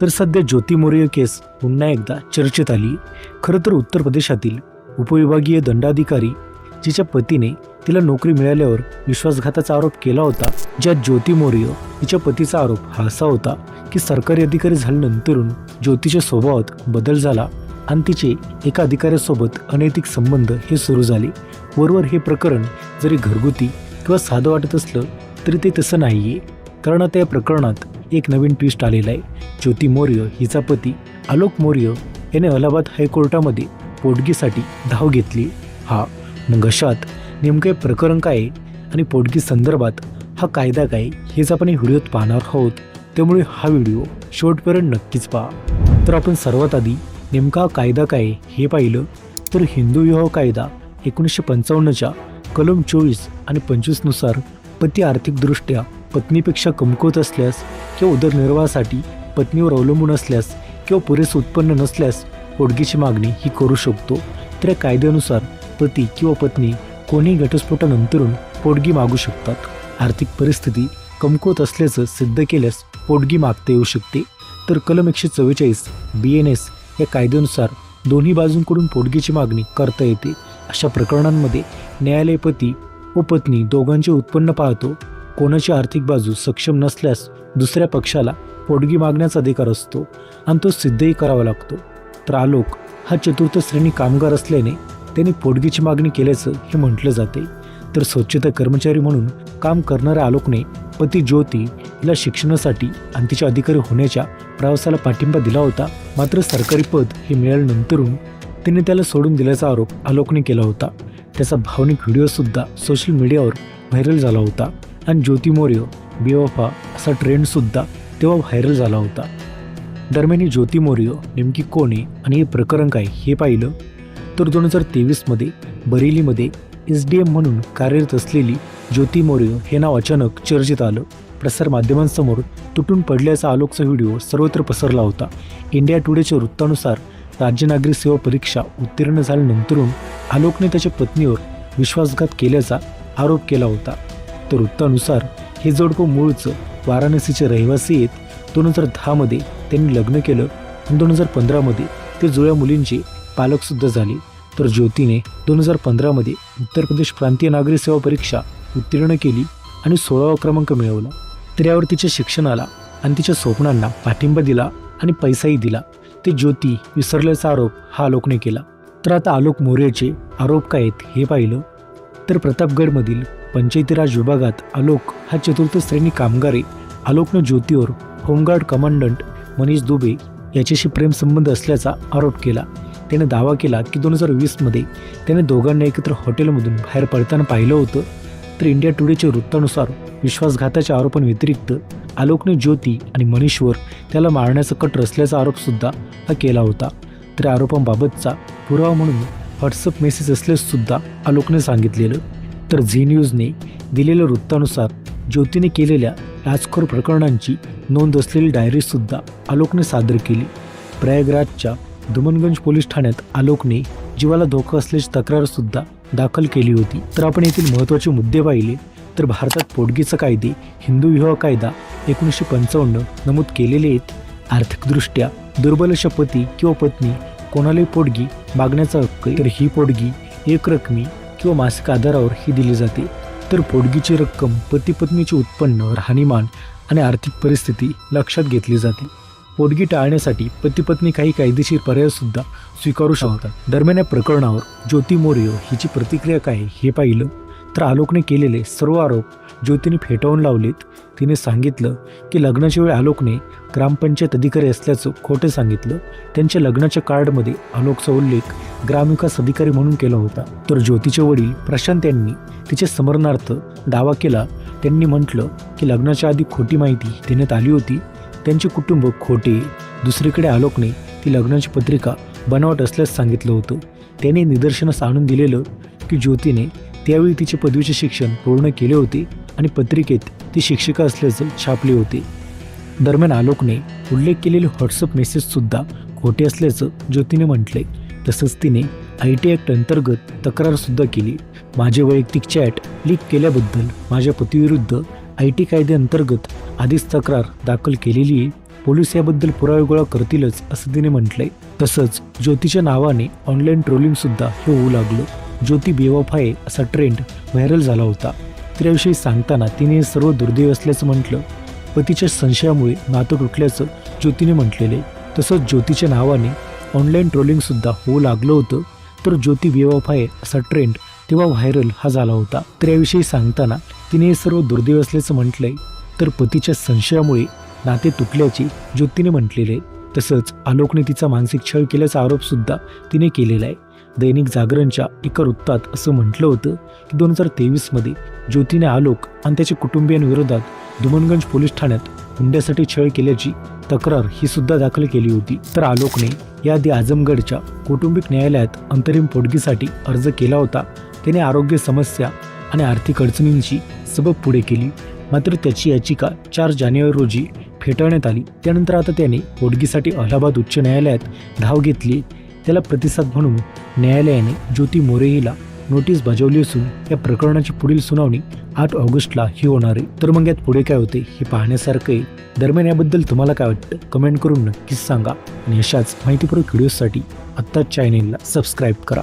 तर सध्या ज्योती मोरे केस पुन्हा एकदा चर्चेत आली. खरं तर उत्तर प्रदेशातील उपविभागीय दंडाधिकारी जिच्या पतीने तिला नोकरी मिळाल्यावर विश्वासघाताचा आरोप केला होता ज्यात ज्योती मौर्य तिच्या पतीचा आरोप हा असा होता की सरकारी अधिकारी झाल्यानंतरून ज्योतीच्या स्वभावात बदल झाला आणि तिचे एका अधिकाऱ्यासोबत अनैतिक संबंध हे सुरू झाले. वरवर हे प्रकरण जरी घरगुती किंवा साधं वाटत असलं तरी ते तसं नाही आहे कारण आता या प्रकरणात एक नवीन ट्विस्ट आलेला आहे. ज्योती मौर्य हिचा पती आलोक मौर्य याने अलाहाबाद हायकोर्टामध्ये पोटगीसाठी धाव घेतली. हा मग अशात नेमकं प्रकरण काय आहे आणि पोटगी संदर्भात हा कायदा काय हेच आपण व्हिडिओत पाहणार आहोत. त्यामुळे हा व्हिडिओ शेवटपर्यंत नक्कीच पहा. तर आपण सर्वात आधी नेमका कायदा काय हे पाहिलं. तर हिंदू विवाह कायदा एकोणीसशे पंचावन्नच्या कलम चोवीस आणि पंचवीसनुसार पती आर्थिकदृष्ट्या पत्नीपेक्षा कमकुवत असल्यास किंवा उदरनिर्वाहासाठी पत्नीवर अवलंबून असल्यास किंवा पुरेसे उत्पन्न नसल्यास पोटगीची मागणी ही करू शकतो. तर कायद्यानुसार पती किंवा पत्नी कोणीही घटस्फोटानंतरून पोटगी मागू शकतात. आर्थिक परिस्थिती कमकुवत असल्याचं सिद्ध केल्यास पोटगी मागता येऊ शकते. तर कलम एकशे चव्वेचाळीस बी एन एस या कायद्यानुसार दोन्ही बाजूंकडून पोटगीची मागणी करता येते. अशा प्रकरणांमध्ये न्यायालय पती व पत्नी दोघांचे उत्पन्न पाहतो. कोणाची आर्थिक बाजू सक्षम नसल्यास दुसऱ्या पक्षाला पोटगी मागण्याचा अधिकार असतो आणि तो सिद्धही करावा लागतो. तर आलोक हा चतुर्थ श्रेणी कामगार असल्याने त्यांनी पोटगीची मागणी केल्याचं हे म्हटलं जाते. तर स्वच्छता कर्मचारी म्हणून काम करणाऱ्या आलोकने पती ज्योती हिला शिक्षणासाठी आणि तिच्या अधिकारी होण्याच्या प्रवासाला पाठिंबा दिला होता. मात्र सरकारी पद हे मिळाल्यानंतरून तिने त्याला सोडून दिल्याचा आरोप आलोकने केला होता. त्याचा भावनिक व्हिडिओसुद्धा सोशल मीडियावर व्हायरल झाला होता. आणि ज्योती मौर्य हो, बेवफा असा ट्रेंडसुद्धा तेव्हा व्हायरल झाला होता. दरम्यान ही ज्योती मौर्य हो, नेमकी कोण आहे आणि हे प्रकरण काय हे पाहिलं तर दोन हजार तेवीसमध्ये बरेलीमध्ये एस डी एम म्हणून कार्यरत असलेली ज्योती मौर्य हो हे नाव अचानक चर्चेत आलं. प्रसारमाध्यमांसमोर तुटून पडल्याचा आलोकचा व्हिडिओ सर्वत्र पसरला होता. इंडिया टुडेच्या वृत्तानुसार राज्य नागरी सेवा परीक्षा उत्तीर्ण झाल्यानंतरून आलोकने त्याच्या पत्नीवर विश्वासघात केल्याचा आरोप केला होता. तर वृत्तानुसार हे जोडपं मूळचं वाराणसीचे रहिवासी आहेत. दोन हजार दहामध्ये त्यांनी लग्न केलं आणि दोन हजार पंधरामध्ये ते जुळ्या मुलींचे पालकसुद्धा झाले. तर ज्योतीने दोन हजार पंधरामध्ये उत्तर प्रदेश प्रांतीय नागरी सेवा परीक्षा उत्तीर्ण केली आणि सोळावा क्रमांक मिळवला. तर यावर तिच्या शिक्षणाला आणि तिच्या स्वप्नांना पाठिंबा दिला आणि पैसाही दिला. ते ज्योती विसरल्याचा आरोप हा आलोकने केला. तर आता आलोक मोरेचे आरोप काय आहेत हे पाहिलं. तर प्रतापगडमधील पंचायती राज विभागात आलोक हा चतुर्थ श्रेणी कामगारी. आलोकनं ज्योतीवर home guard commandant Manish Dubey याच्याशी प्रेमसंबंध असल्याचा आरोप केला. त्याने दावा केला की दोन हजार वीसमध्ये त्याने दोघांना एकत्र हॉटेलमधून बाहेर पडताना पाहिलं होतं. तर इंडिया टुडेच्या वृत्तानुसार विश्वासघाताच्या आरोपांव्यतिरिक्त आलोकने ज्योती आणि मनीषवर त्याला मारण्याचा कट रचल्याचा आरोपसुद्धा हा केला होता. तर आरोपांबाबतचा पुरावा म्हणून व्हॉट्सअप मेसेज असल्यासुद्धा आलोकने सांगितलेलं तर झी न्यूजने दिलेल्या वृत्तानुसार ज्योतीने केलेल्या लाचखोर प्रकरणांची नोंद असलेली डायरीसुद्धा आलोकने सादर केली. प्रयागराजच्या दुमनगंज पोलीस ठाण्यात आलोकने जीवाला धोका असल्याची तक्रारसुद्धा दाखल केली होती. तर आपण येथील महत्त्वाचे मुद्दे पाहिले तर भारतात पोटगीचा कायदे हिंदू विवाह कायदा एकोणीसशे पंचावन्न नमूद केलेले आहेत. आर्थिकदृष्ट्या दुर्बल अशा पती किंवा पत्नी कोणालाही पोटगी मागण्याचा हक्क तर ही पोटगी एकरकमी किंवा मासिक आधारावर ही दिली जाते. तर पोटगीची रक्कम पती पत्नीचे उत्पन्न राहणीमान आणि आर्थिक परिस्थिती लक्षात घेतली जाते. पोटगी टाळण्यासाठी पती पत्नी काही कायदेशीर पर्यायसुद्धा स्वीकारू शकतात. दरम्यान या प्रकरणावर ज्योती मौर्य हिची प्रतिक्रिया काय हे पाहिलं. तर आलोकने केलेले सर्व आरोप ज्योतीने फेटाळून लावलेत. तिने सांगितलं की लग्नाच्या वेळी आलोकने ग्रामपंचायत अधिकारी असल्याचं खोटं सांगितलं. त्यांच्या लग्नाच्या कार्डमध्ये आलोकचा उल्लेख ग्रामविकास अधिकारी म्हणून केला होता. तर ज्योतीचे वडील प्रशांत यांनी तिच्या समरणार्थ दावा केला. त्यांनी म्हटलं की लग्नाच्या आधी खोटी माहिती देण्यात आली होती. त्यांचे कुटुंब खोटे. दुसरीकडे आलोकने ती लग्नाची पत्रिका बनावट असल्यास सांगितलं होतं. त्याने निदर्शनास आणून दिलेलं की ज्योतीने त्यावेळी तिचे पदवीचे शिक्षण पूर्ण केले होते आणि पत्रिकेत ती शिक्षिका असल्याचं छापले होते. दरम्यान आलोकने उल्लेख केलेले व्हॉट्सअप मेसेजसुद्धा खोटे असल्याचं ज्योतीने म्हटले तसंच तिने आय टी ॲक्ट अंतर्गत तक्रारसुद्धा केली. माझे वैयक्तिक चॅट लीक केल्याबद्दल माझ्या पतीविरुद्ध आय टी कायद्याअंतर्गत आधीच तक्रार दाखल केलेली आहे पोलीस याबद्दल पुरावे गोळा करतीलच असं तिने म्हटलंय. तसंच ज्योतीच्या नावाने ऑनलाईन ट्रोलिंगसुद्धा हे होऊ लागलं. ज्योती बेवफा आहे असा ट्रेंड व्हायरल झाला होता. त्याविषयी सांगताना तिने हे सर्व दुर्दैव असल्याचं म्हटलं. पतीच्या संशयामुळे नातं तुटल्याचं ज्योतीने म्हटलेलं. आहे तसंच ज्योतीच्या नावाने ऑनलाईन ट्रोलिंगसुद्धा होऊ लागलं होतं. तर ज्योती बेवफा आहे असा ट्रेंड तेव्हा व्हायरल हा झाला होता. तर याविषयी सांगताना तिने हे सर्व दुर्दैव असल्याचं म्हटलंय. तर पतीच्या संशयामुळे नाते तुटल्याचे ज्योतीने म्हटलेले. तसंच आलोकने तिचा मानसिक छळ केल्याचा आरोपसुद्धा तिने केलेला आहे. दैनिक जागरणच्या एका वृत्तात असं म्हटलं होतं की दोन हजार तेवीसमध्ये ज्योतीने आलोक आणि त्याच्या कुटुंबियांविरोधात दुमनगंज पोलीस ठाण्यात हुंड्यासाठी छळ केल्याची तक्रार ही सुद्धा दाखल केली होती. तर आलोकने याआधी आजमगडच्या कौटुंबिक न्यायालयात अंतरिम पोटगीसाठी अर्ज केला होता. त्याने आरोग्य समस्या आणि आर्थिक अडचणींची सबब पुढे केली. मात्र त्याची याचिका चार जानेवारी रोजी फेटाळण्यात आली. त्यानंतर आता त्याने पोटगीसाठी अलाहाबाद उच्च न्यायालयात धाव घेतली. त्याला प्रतिसाद म्हणून न्यायालयाने ज्योती मोरे हिला नोटीस बजावली असून या प्रकरणाची पुढील सुनावणी आठ ऑगस्टला ही होणार आहे. तर मग यात पुढे काय होते हे पाहण्यासारखं आहे. दरम्यान याबद्दल तुम्हाला काय वाटतं? कमेंट करून नक्कीच सांगा आणि अशाच माहितीपूर्वक व्हिडिओसाठी आत्ताच चॅनेलला सबस्क्राईब करा.